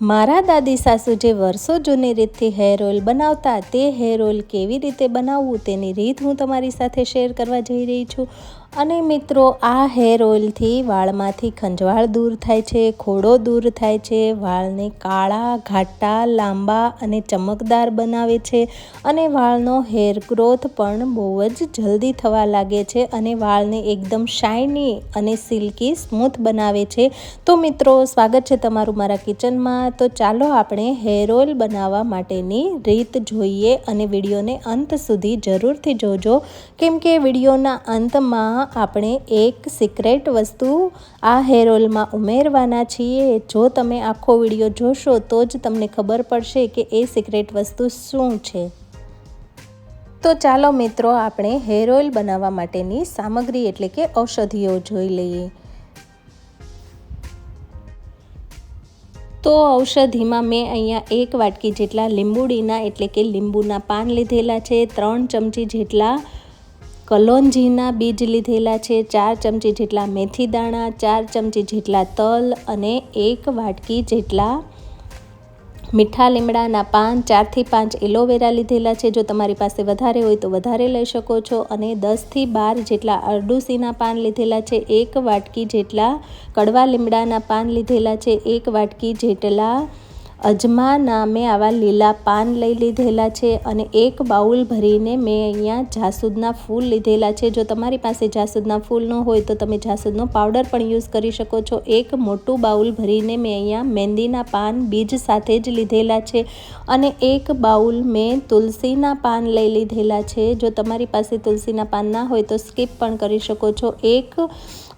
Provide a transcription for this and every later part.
મારા દાદી સાસુ જે વર્ષો જૂની રીતથી હેર ઓઇલ બનાવતા, તે હેર ઓઇલ કેવી રીતે બનાવવું તેની રીત હું તમારી સાથે શેર કરવા જઈ રહી છું. અને મિત્રો, આ હેર ઓઇલથી વાળમાંથી ખંજવાળ દૂર થાય છે, ખોડો દૂર થાય છે, વાળને કાળા, ઘાટા, લાંબા અને ચમકદાર બનાવે છે અને વાળનો હેર ગ્રોથ પણ બહુ જ જલ્દી થવા લાગે છે અને વાળને એકદમ શાઇની અને સિલ્કી સ્મૂથ બનાવે છે. તો મિત્રો, સ્વાગત છે તમારું મારા કિચનમાં. તો ચાલો આપણે હેર ઓઇલ બનાવવા માટેની રીત જોઈએ અને વિડીયોને અંત સુધી જરૂરથી જોજો. કેમ કે વિડીયોના અંતમાં આપણે એક સિક્રેટ વસ્તુ આ હેર ઓઇલમાં ઉમેરવાના છીએ. જો તમે આખો વીડિયો જોશો તો જ તમને ખબર પડશે કે એ સિક્રેટ વસ્તુ શું છે. તો ચાલો મિત્રો, આપણે હેર ઓઇલ બનાવવા માટેની સામગ્રી એટલે કે ઔષધિઓ જોઈ લઈએ. તો ઔષધિમાં મેં અહીંયા એક વાટકી જેટલા લીંબુડીના એટલે કે લીંબુના પાન લીધેલા છે, ત્રણ ચમચી જેટલા કલોંજીના બીજ લીધેલા છે, ચાર ચમચી જેટલા મેથી દાણા, ચાર ચમચી જેટલા તલ અને એક વાટકી જેટલા મીઠા લીમડાના પાન, ચારથી પાંચ એલોવેરા લીધેલા છે. જો તમારી પાસે વધારે હોય તો વધારે લઈ શકો છો અને દસથી બાર જેટલા અરડુસીના પાન લીધેલા છે, એક વાટકી જેટલા કડવા લીમડાના પાન લીધેલા છે, એક વાટકી જેટલા અજમા નામે આવા લીલા પાન લઈ લીધેલા છે અને એક બાઉલ ભરીને મેં અહીંયા જાસૂદના ફૂલ લીધેલા છે. જો તમારી પાસે જાસૂદના ફૂલ ન હોય તો તમે જાસૂદનો પાવડર પણ યુઝ કરી શકો છો. એક મોટું બાઉલ ભરીને મેં અહીંયા મહેંદીના પાન, બીજ સાથે જ લીધેલા છે અને એક બાઉલ મેં તુલસીના પાન લઈ લીધેલા છે. જો તમારી પાસે તુલસીના પાન ના હોય તો સ્કીપ પણ કરી શકો છો. એક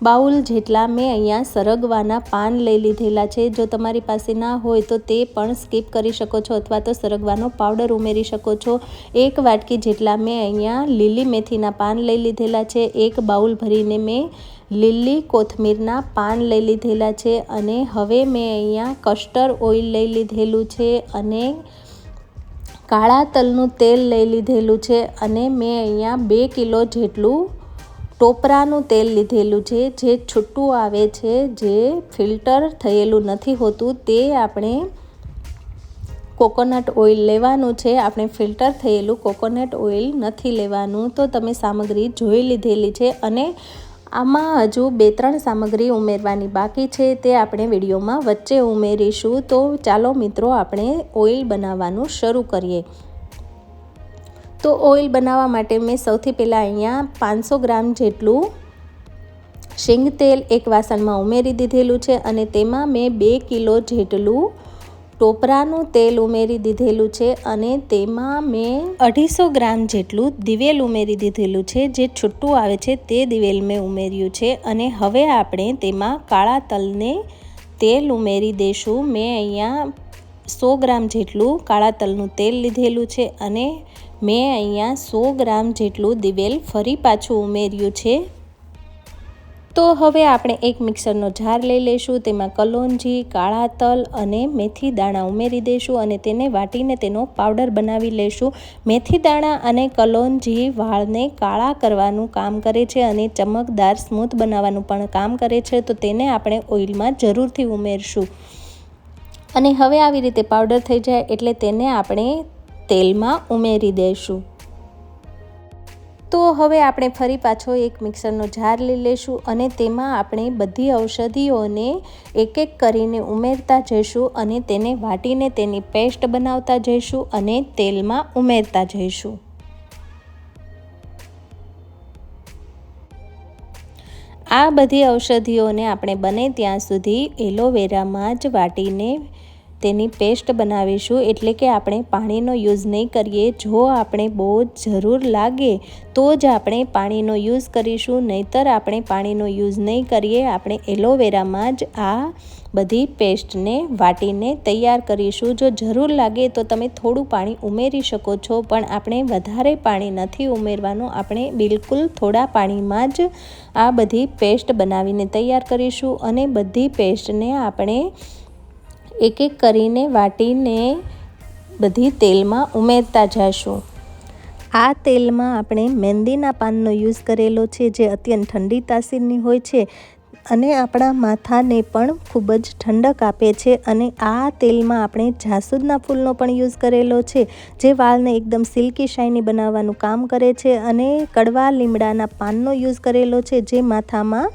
બાઉલ જેટલા મેં અહીંયા સરગવાના પાન લઈ લીધેલા છે. જો તમારી પાસે ના હોય તો તે પણ સ્કીપ કરી શકો છો અથવા તો સરગવાનો પાવડર ઉમેરી શકો છો. એક વાટકી જેટલા મેં અહીંયા લીલી મેથીના પાન લઈ લીધેલા છે. એક બાઉલ ભરીને મેં લીલી કોથમીરના પાન લઈ લીધેલા છે અને હવે મેં અહીંયા કસ્ટર ઓઇલ લઈ લીધેલું છે અને કાળા તલનું તેલ લઈ લીધેલું છે અને મેં અહીંયા બે કિલો જેટલું ટોપરાનું તેલ લીધેલું છે, જે છૂટું આવે છે, જે ફિલ્ટર થયેલું નથી હોતું, તે આપણે કોકોનટ ઓઇલ લેવાનું છે. આપણે ફિલ્ટર થયેલું કોકોનટ ઓઇલ નથી લેવાનું. તો તમે સામગ્રી જોઈ લીધેલી છે અને આમાં હજુ બે ત્રણ સામગ્રી ઉમેરવાની બાકી છે, તે આપણે વિડીયોમાં વચ્ચે ઉમેરીશું. તો ચાલો મિત્રો, આપણે ઓઇલ બનાવવાનું શરૂ કરીએ. તો ઓઇલ બનાવવા માટે મેં સૌથી પહેલાં અહીંયા પાંચસો ગ્રામ જેટલું શીંગ તેલ એક વાસણમાં ઉમેરી દીધેલું છે અને તેમાં મેં બે કિલો જેટલું ટોપરાનું તેલ ઉમેરી દીધેલું છે અને તેમાં મેં અઢીસો ગ્રામ જેટલું દિવેલ ઉમેરી દીધેલું છે. જે છૂટું આવે છે તે દિવેલ મેં ઉમેર્યું છે અને હવે આપણે તેમાં કાળા તલને તેલ ઉમેરી દઈશું મેં અહીંયા સો ગ્રામ જેટલું કાળા તલનું તેલ લીધેલું છે અને મેં અહીંયા સો ગ્રામ જેટલું દિવેલ ફરી પાછું ઉમેર્યું છે. તો હવે આપણે એક મિક્સરનો જાર લઈ લઈશું, તેમાં કલોંજી કાળા તલ અને મેથી દાણા ઉમેરી દઈશું અને તેને વાટીને તેનો પાવડર બનાવી લઈશું. મેથી દાણા અને કલોંજી વાળને કાળા કરવાનું કામ કરે છે અને ચમકદાર સ્મૂથ બનાવવાનું પણ કામ કરે છે, તો તેને આપણે ઓઇલમાં જરૂરથી ઉમેરશું. અને હવે આવી રીતે પાવડર થઈ જાય એટલે તેને આપણે તેલમાં ઉમેરી દઈશું તો હવે આપણે ફરી પાછો એક મિક્સરનો જાર લઈ લઈશું અને તેમાં આપણે બધી ઔષધિઓને એક એક કરીને ઉમેરતા જઈશું અને તેને વાટીને તેની પેસ્ટ બનાવતા જઈશું અને તેલમાં ઉમેરતા જઈશું. આ બધી ઔષધિઓને આપણે બને ત્યાં સુધી એલોવેરામાં જ વાટીને તેની પેસ્ટ બનાવીશું એટલે કે આપણે પાણીનો યુઝ નહીં કરીએ. જો આપણે બહુ જરૂર લાગે તો જ આપણે પાણીનો યુઝ કરીશું. નહીતર આપણે પાણીનો યુઝ નહીં કરીએ, આપણે એલોવેરામાં જ આ બધી પેસ્ટને વાટીને તૈયાર કરીશું. જો જરૂર લાગે તો તમે થોડું પાણી ઉમેરી શકો છો, પણ આપણે વધારે પાણી નથી ઉમેરવાનું. આપણે બિલકુલ થોડા પાણીમાં જ આ બધી પેસ્ટ બનાવીને તૈયાર કરીશું અને બધી પેસ્ટને આપણે એક એક કરીને વાટીને બધી તેલમાં ઉમેરતા જઈશું આ તેલમાં આપણે મહેંદીના પાનનો યુઝ કરેલો છે, જે અત્યંત ઠંડી તાસીરની હોય છે અને આપણા માથાને પણ ખૂબ જ ઠંડક આપે છે અને આ તેલમાં આપણે જાસૂદના ફૂલનો પણ યુઝ કરેલો છે, જે વાળને એકદમ સિલ્કી શાઇની બનાવવાનું કામ કરે છે અને કડવા લીમડાના પાનનો યુઝ કરેલો છે, જે માથામાં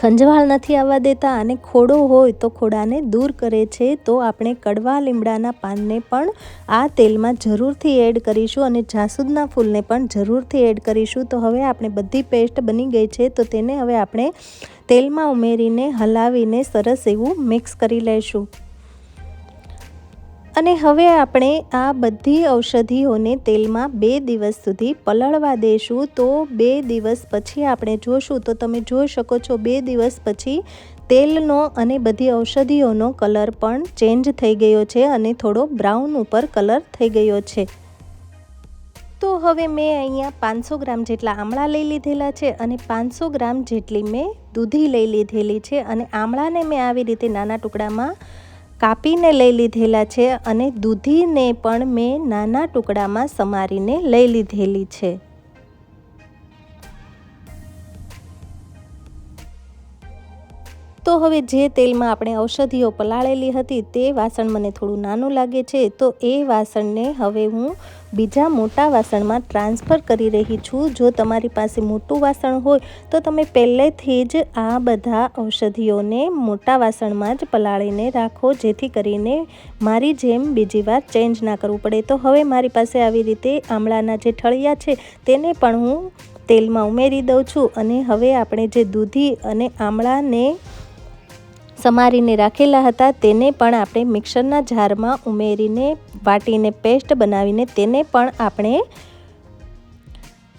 ખંજવાળ નથી આવવા દેતા અને ખોડો હોય તો ખોડાને દૂર કરે છે, તો આપણે કડવા લીમડાના પાનને પણ આ તેલમાં જરૂરથી એડ કરીશું અને જાસૂદના ફૂલને પણ જરૂરથી એડ કરીશું. તો હવે આપણે બધી પેસ્ટ બની ગઈ છે, તો તેને હવે આપણે તેલમાં ઉમેરીને હલાવીને સરસ એવું મિક્સ કરી લઈશું. અને હવે આપણે આ બધી ઔષધિઓને તેલમાં બે દિવસ સુધી પલળવા દઈશું તો બે દિવસ પછી આપણે જોશું. તો તમે જોઈ શકો છો, બે દિવસ પછી તેલનો અને બધી ઔષધિઓનો કલર પણ ચેન્જ થઈ ગયો છે અને થોડો બ્રાઉન ઉપર કલર થઈ ગયો છે. તો હવે મેં અહીંયા પાંચસો ગ્રામ જેટલા આમળા લઈ લીધેલા છે અને પાંચસો ગ્રામ જેટલી મેં દૂધી લઈ લીધેલી છે અને આમળાને મેં આવી રીતે નાના ટુકડામાં કાપીને લઈ લીધેલા છે અને દૂધીને પણ મેં નાના ટુકડામાં સમારીને લઈ લીધેલી છે. તો હવે જે તેલમાં આપણે ઔષધિઓ પલાળેલી હતી તે વાસણ મને થોડું નાનું લાગે છે, તો એ વાસણને હવે હું બીજા મોટા વાસણમાં ટ્રાન્સફર કરી રહી છું. જો તમારી પાસે મોટું વાસણ હોય, તો તમે પહેલેથી જ આ બધા ઔષધિઓને મોટા વાસણમાં જ પલાળીને રાખો, જેથી કરીને મારી જેમ બીજી વાર ચેન્જ ના કરવું પડે. તો હવે મારી પાસે આવી રીતે આમળાના જે ઠળિયા છે, તેને પણ હું તેલમાં ઉમેરી દઉં છું. અને હવે આપણે જે દૂધી અને આમળાને સમારીને રાખેલા હતા. તેને પણ આપણે મિક્સરના જારમાં ઉમેરીને, વાટીને પેસ્ટ બનાવીને તેને પણ આપણે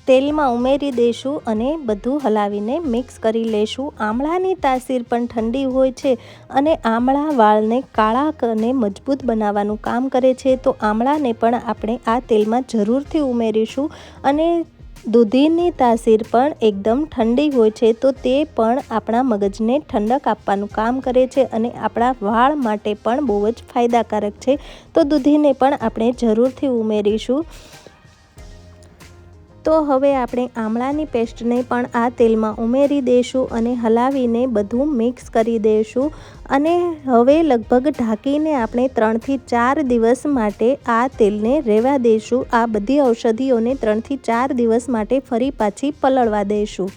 તેલમાં ઉમેરી દઈશું અને બધું હલાવીને મિક્સ કરી લઈશું આમળાની તાસીર પણ ઠંડી હોય છે અને આમળા વાળને કાળા અને મજબૂત બનાવવાનું કામ કરે છે. તો આમળાને પણ આપણે આ તેલમાં જરૂરથી ઉમેરીશું અને દૂધીની તાસીર પણ એકદમ ઠંડી હોય છે, તો તે પણ આપણા મગજને ઠંડક આપવાનું કામ કરે છે અને આપણા વાળ માટે પણ બહુ જ ફાયદાકારક છે. તો દૂધીને પણ આપણે જરૂરથી ઉમેરીશું. તો હવે આપણે આમળાની પેસ્ટને પણ આ તેલમાં ઉમેરી દઈશું અને હલાવીને બધું મિક્સ કરી દઈશું અને હવે લગભગ ઢાંકીને આપણે ત્રણથી ચાર દિવસ માટે આ તેલને રહેવા દઈશું આ બધી ઔષધિઓને ત્રણથી ચાર દિવસ માટે ફરી પાછી પલળવા દઈશું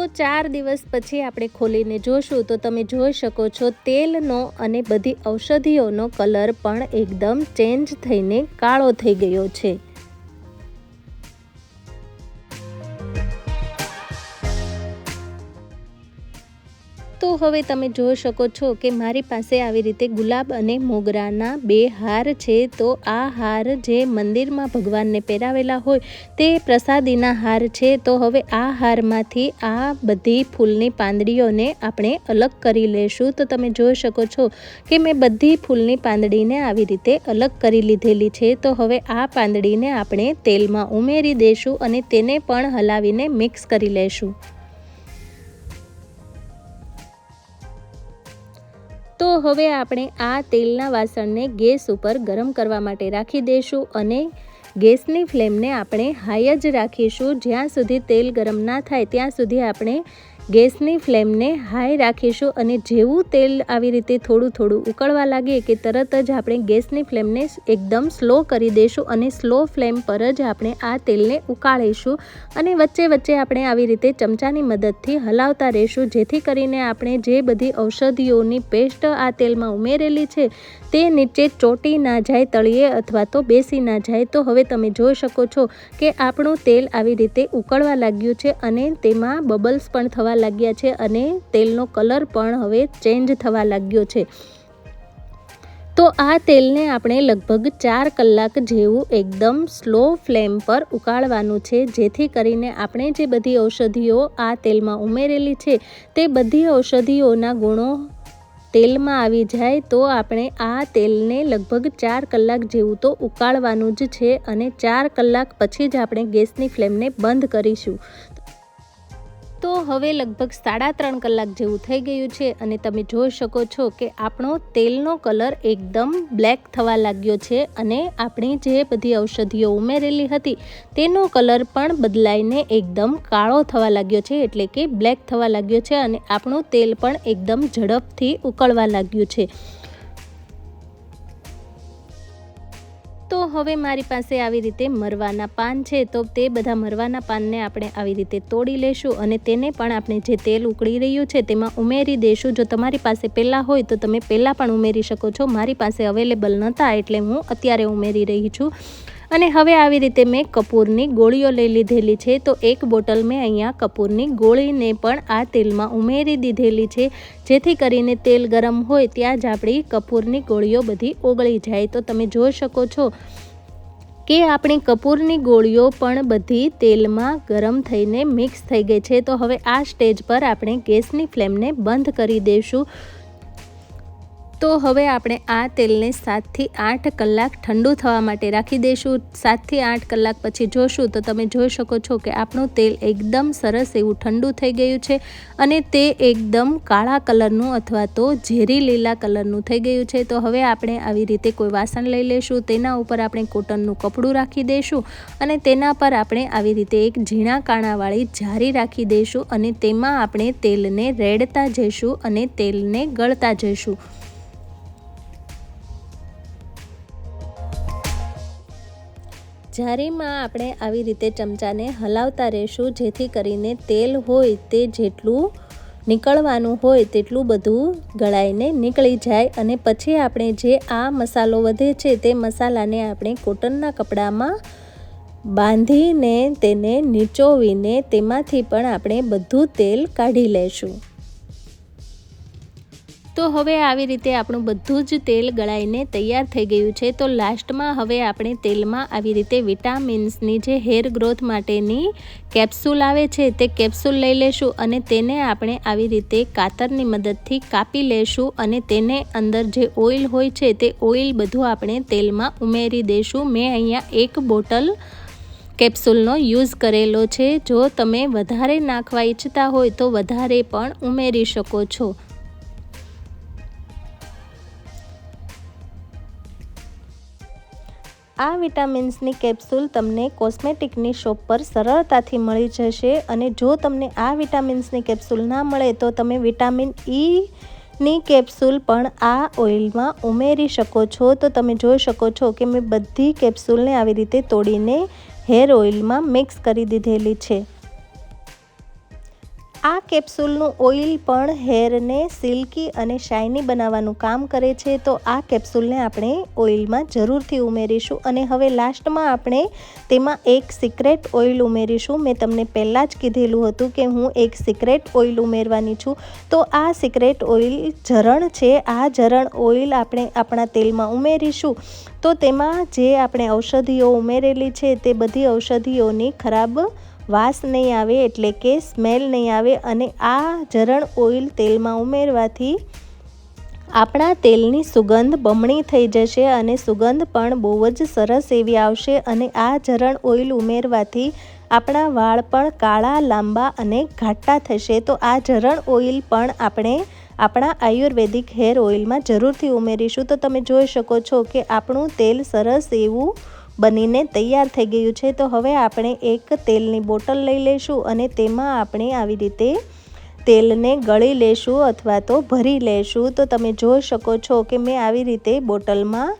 તો ચાર દિવસ પછી આપણે ખોલીને જોશું તો તમે જોઈ શકો છો તેલનો અને બધી ઔષધિઓનો કલર પણ એકદમ ચેન્જ થઈને કાળો થઈ ગયો છે. હવે તમે જોઈ શકો છો કે મારી પાસે આવી રીતે ગુલાબ અને મોગરાના બે હાર છે. તો આ હાર જે મંદિરમાં ભગવાનને પહેરાવેલા હોય તે પ્રસાદીના હાર છે. તો હવે આ હારમાંથી આ બધી ફૂલની પાંદડીઓને આપણે અલગ કરી લેશું. તો તમે જોઈ શકો છો કે મેં બધી ફૂલની પાંદડીને આવી રીતે અલગ કરી લીધેલી છે. તો હવે આ પાંદડીને આપણે તેલમાં ઉમેરી દઈશું અને તેને પણ હલાવીને મિક્સ કરી લઈશું તો હવે આપણે આ તેલના વાસણને ગેસ ઉપર ગરમ કરવા માટે રાખી દઈશું અને ગેસની ફ્લેમને આપણે હાઈ જ રાખીશું. જ્યાં સુધી તેલ ગરમ ના થાય, ત્યાં સુધી આપણે ગેસની ફ્લેમને હાઈ રાખીશું અને જેવું તેલ આવી રીતે થોડું થોડું ઉકળવા લાગે કે તરત જ આપણે ગેસની ફ્લેમને એકદમ સ્લો કરી દઈશું અને સ્લો ફ્લેમ પર જ આપણે આ તેલને ઉકાળીશું અને વચ્ચે વચ્ચે આપણે આવી રીતે ચમચાની મદદથી હલાવતા રહીશું. જેથી કરીને આપણે જે બધી ઔષધિઓની પેસ્ટ આ તેલમાં ઉમેરેલી છે તે નીચે ચોટી ના જાય તળિયે અથવા તો બેસી ના જાય. તો હવે તમે જોઈ શકો છો કે આપણું તેલ આવી રીતે ઉકળવા લાગ્યું છે અને તેમાં બબલ્સ પણ થવા લાગ્યા છે અને તેલનો કલર પણ હવે ચેન્જ થવા લાગ્યો છે. તો આ તેલને આપણે લગભગ ચાર કલાક જેવું એકદમ સ્લો ફ્લેમ પર ઉકાળવાનું છે, જેથી કરીને આપણે જે બધી ઔષધિઓ આ તેલમાં ઉમેરેલી છે, તે બધી ઔષધિઓના ગુણો તેલમાં આવી જાય તો આપણે આ તેલને લગભગ ચાર કલાક જેવું તો ઉકાળવાનું જ છે અને ચાર કલાક પછી જ આપણે ગેસની ફ્લેમને બંધ કરીશું. તો હવે લગભગ સાડા ત્રણ કલાક જેવું થઈ ગયું છે અને તમે જોઈ શકો છો કે આપણો તેલનો કલર એકદમ બ્લેક થવા લાગ્યો છે અને આપણી જે બધી ઔષધિઓ ઉમેરેલી હતી તેનો કલર પણ બદલાઈને એકદમ કાળો થવા લાગ્યો છે, એટલે કે બ્લેક થવા લાગ્યો છે અને આપણું તેલ પણ એકદમ ઝડપથી ઉકળવા લાગ્યું છે. હવે મારી પાસે આવી રીતે મરવાના પાન છે, તો તે બધા મરવાના પાનને આપણે આવી રીતે તોડી લેશું અને તેને પણ આપણે જે તેલ ઉકળી રહ્યું છે, તેમાં ઉમેરી દઈશું જો તમારી પાસે પહેલાં હોય, તો તમે પહેલાં પણ ઉમેરી શકો છો. મારી પાસે અવેલેબલ નહોતા, એટલે હું અત્યારે ઉમેરી રહી છું. અને હવે આવી રીતે મેં કપૂરની ગોળીઓ લઈ લીધેલી છે. તો એક બોટલ મેં અહીંયા કપૂરની ગોળીને પણ આ તેલમાં ઉમેરી દીધેલી છે. જેથી કરીને તેલ ગરમ હોય ત્યાં જ આપણી કપૂરની ગોળીઓ બધી ઓગળી જાય. તો તમે જોઈ શકો છો કે આપણી કપૂરની ગોળીઓ પણ બધી તેલમાં ગરમ થઈને મિક્સ થઈ ગઈ છે. તો હવે આ સ્ટેજ પર આપણે ગેસની ફ્લેમને બંધ કરી દઈશું. તો હવે આપણે આ તેલને સાતથી આઠ કલાક ઠંડુ થવા માટે રાખી દઈશું. સાતથી આઠ કલાક પછી જોશું તો તમે જોઈ શકો છો કે આપણું તેલ એકદમ સરસ એવું ઠંડુ થઈ ગયું છે અને તે એકદમ કાળા કલરનું અથવા તો ઝેરી લીલા કલરનું થઈ ગયું છે. તો હવે આપણે આવી રીતે કોઈ વાસણ લઈ લઈશું. તેના ઉપર આપણે કોટનનું કપડું રાખી દઈશું અને તેના પર આપણે આવી રીતે એક ઝીણા કાણાવાળી જારી રાખી દઈશું અને તેમાં આપણે તેલને રેડતા જઈશું અને તેલને ગળતા જઈશું. જારીમાં આપણે આવી રીતે ચમચાને હલાવતા રહેશું, જેથી કરીને તેલ હોય તે જેટલું નીકળવાનું હોય તેટલું બધું ગળાઈને નીકળી જાય. અને પછી આપણે જે આ મસાલો વધે છે તે મસાલાને આપણે કોટનના કપડામાં બાંધીને તેને નીચોવીને તેમાંથી પણ આપણે બધું તેલ કાઢી લેશું તો હવે આવી રીતે આપણું બધું જ તેલ ગળાઈને તૈયાર થઈ ગયું છે. તો લાસ્ટમાં હવે આપણે તેલમાં આવી રીતે વિટામિન્સની જે હેર ગ્રોથ માટેની કેપ્સ્યુલ આવે છે તે કેપ્સ્યુલ લઈ લેશું અને તેને આપણે આવી રીતે કાતરની મદદથી કાપી લેશું અને તેને અંદર જે ઓઇલ હોય છે તે ઓઇલ બધું આપણે તેલમાં ઉમેરી દઈશું મેં અહીંયા એક બોટલ કેપ્સ્યુલનો યુઝ કરેલો છે. જો તમે વધારે નાખવા ઈચ્છતા હોય તો વધારે પણ ઉમેરી શકો છો. આ વિટામિન્સની કેપ્સ્યુલ તમને કોસ્મેટિકની શોપ પર સરળતાથી મળી જશે અને જો તમને આ વિટામિન્સની કેપ્સ્યુલ ના મળે તો તમે વિટામિન ઈ ની કેપ્સ્યુલ પણ આ ઓઇલમાં ઉમેરી શકો છો. તો તમે જોઈ શકો છો કે મેં બધી કેપ્સ્યુલને આવી રીતે તોડીને હેર ઓઇલમાં મિક્સ કરી દીધેલી છે. આ કેપ્સ્યુલનું ઓઇલ પણ હેરને સિલ્કી અને શાઇની બનાવવાનું કામ કરે છે, તો આ કેપ્સ્યુલને આપણે ઓઇલમાં જરૂરથી ઉમેરીશું અને હવે લાસ્ટમાં આપણે તેમાં એક સિક્રેટ ઓઇલ ઉમેરીશું. મેં તમને પહેલાં જ કીધેલું હતું કે હું એક સિક્રેટ ઓઇલ ઉમેરવાની છું. તો આ સિક્રેટ ઓઇલ ઝરણ છે, આ ઝરણ ઓઇલ આપણે આપણા તેલમાં ઉમેરીશું. તો તેમાં જે આપણે ઔષધિઓ ઉમેરેલી છે, તે બધી ઔષધિઓની ખરાબ વાસ નહીં આવે એટલે કે સ્મેલ નહીં આવે અને આ ઝરણ ઓઇલ તેલમાં ઉમેરવાથી આપણા તેલની સુગંધ બમણી થઈ જશે અને સુગંધ પણ બહુ જ સરસ એવી આવશે અને આ જરણ ઓઇલ ઉમેરવાથી આપણા વાળ પણ કાળા, લાંબા અને ઘાટા થશે. તો આ ઝરણ ઓઇલ પણ આપણે આપણા આયુર્વેદિક હેર ઓઇલમાં જરૂરથી ઉમેરીશું. તો તમે જોઈ શકો છો કે આપણું તેલ સરસ એવું બનીને તૈયાર થઈ ગયું છે. તો હવે આપણે એક તેલની બોટલ લઈ લઈશું અને તેમાં આપણે આવી રીતે તેલને ગળી લેશું અથવા તો ભરી લેશું. તો તમે જોઈ શકો છો કે મેં આવી રીતે બોટલમાં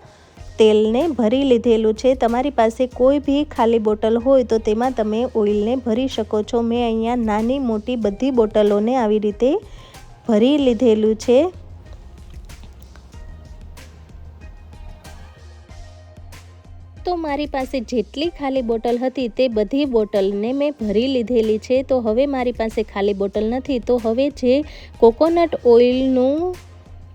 તેલને ભરી લીધેલું છે. તમારી પાસે કોઈ બી ખાલી બોટલ હોય તો તેમાં તમે ઓઇલને ભરી શકો છો. મેં અહીંયા નાની મોટી બધી બોટલોને આવી રીતે ભરી લીધેલું છે. તો મારી પાસે જેટલી ખાલી બોટલ હતી તે બધી બોટલને મેં ભરી લીધેલી છે. તો હવે મારી પાસે ખાલી બોટલ નથી. તો હવે જે કોકોનટ ઓઇલનું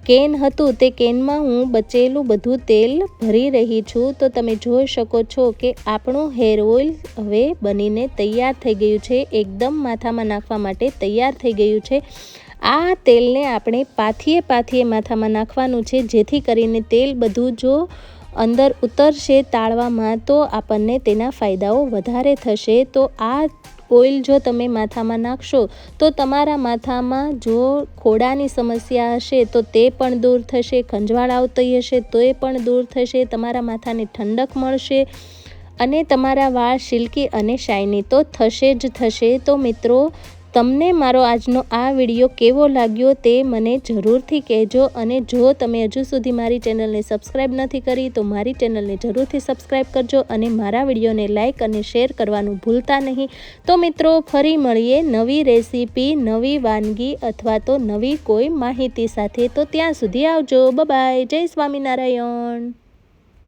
કેન હતું તે કેનમાં હું બચેલું બધું તેલ ભરી રહી છું. તો તમે જોઈ શકો છો કે આપણું હેર ઓઇલ હવે બનીને તૈયાર થઈ ગયું છે. એકદમ માથામાં નાખવા માટે તૈયાર થઈ ગયું છે. આ તેલને આપણે પાથીએ પાથીએ માથામાં નાખવાનું છે. જેથી કરીને તેલ બધું જો અંદર ઉતરશે તાળવામાં, તો આપણને તેના ફાયદાઓ વધારે થશે. તો આ ઓઇલ જો તમે માથામાં નાખશો, તો તમારા માથામાં જો ખોડાની સમસ્યા હશે, તો તે પણ દૂર થશે, ખંજવાળ આવતી હશે, તો એ પણ દૂર થશે, તમારા માથાને ઠંડક મળશે અને તમારા વાળ સિલ્કી અને શાઇની તો થશે જ થશે. તો મિત્રો તમને મારો આજનો આ વીડિયો કેવો લાગ્યો તે મને જરૂરથી કહેજો અને જો તમે હજુ સુધી મારી ચેનલને સબસ્ક્રાઈબ નથી કરી, તો મારી ચેનલને જરૂરથી સબસ્ક્રાઈબ કરજો અને મારા વિડીયોને લાઇક અને શેર કરવાનું ભૂલતા નહીં. તો મિત્રો, ફરી મળીએ નવી રેસીપી, નવી વાનગી અથવા તો નવી કોઈ માહિતી સાથે. તો ત્યાં સુધી આવજો. બાય જય સ્વામિનારાયણ.